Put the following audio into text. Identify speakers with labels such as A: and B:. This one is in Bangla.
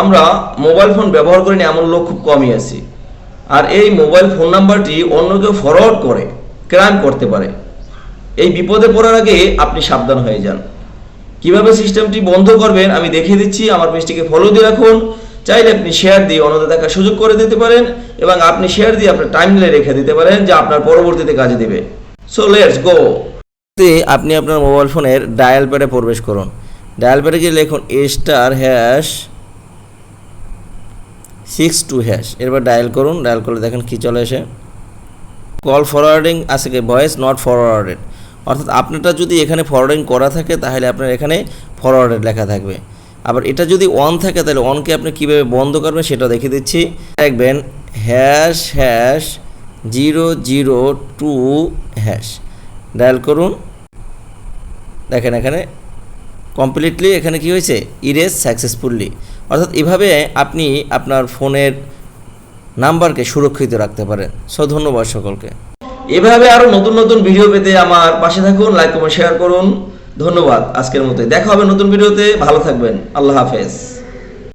A: আমরা মোবাইল ফোন ব্যবহার করি না এমন লোক খুব কমই আছি। আর এই মোবাইল ফোন নাম্বারটি অন্য কেউ ফরওয়ার্ড করে ক্রাইম করতে পারে। এই বিপদে পড়ার আগে আপনি সাবধান হয়ে যান। কীভাবে সিস্টেমটি বন্ধ করবেন আমি দেখিয়ে দিচ্ছি, আমার পেজটিকে ফলো দিয়ে রাখুন। চাইলে আপনি শেয়ার দিয়ে অন্যদের দেখার সুযোগ করে দিতে পারেন এবং আপনি শেয়ার দিয়ে আপনার টাইমলাইনে রেখে দিতে পারেন যা আপনার পরবর্তীতে কাজে দেবে। সো লেটস গো আপনি আপনার মোবাইল ফোনের ডায়াল প্যাডে প্রবেশ করুন। ডায়াল প্যাডে গিয়ে লিখুন star hash six two hash এরপর ডায়াল করুন ডায়াল করলে দেখেন কী চলে এসে কল ফরওয়ার্ডিং আছে কি? ভয়েস নট ফরওয়ার্ডেড অর্থাৎ আপনারটা যদি এখানে ফরওয়ার্ডিং করা থাকে, তাহলে আপনার এখানে ফরওয়ার্ডেড লেখা থাকবে। আবার এটা যদি অন থাকে, তাহলে অনকে আপনি কীভাবে বন্ধ করবেন সেটা দেখিয়ে দিচ্ছি। দেখবেন hash hash zero zero two hash dial করুন। দেখেন এখানে কমপ্লিটলি এখানে কি হয়েছে? ইরেজ সাকসেসফুললি অর্থাৎ এভাবে আপনি আপনার ফোনের নাম্বারকে সুরক্ষিত রাখতে পারেন। সো ধন্যবাদ সকলকে। এভাবে আরও নতুন নতুন ভিডিও পেতে আমার পাশে থাকুন লাইক কমেন্ট শেয়ার করুন। ধন্যবাদ আজকের মতো দেখা হবে নতুন ভিডিওতে ভালো থাকবেন। আল্লাহ হাফেজ।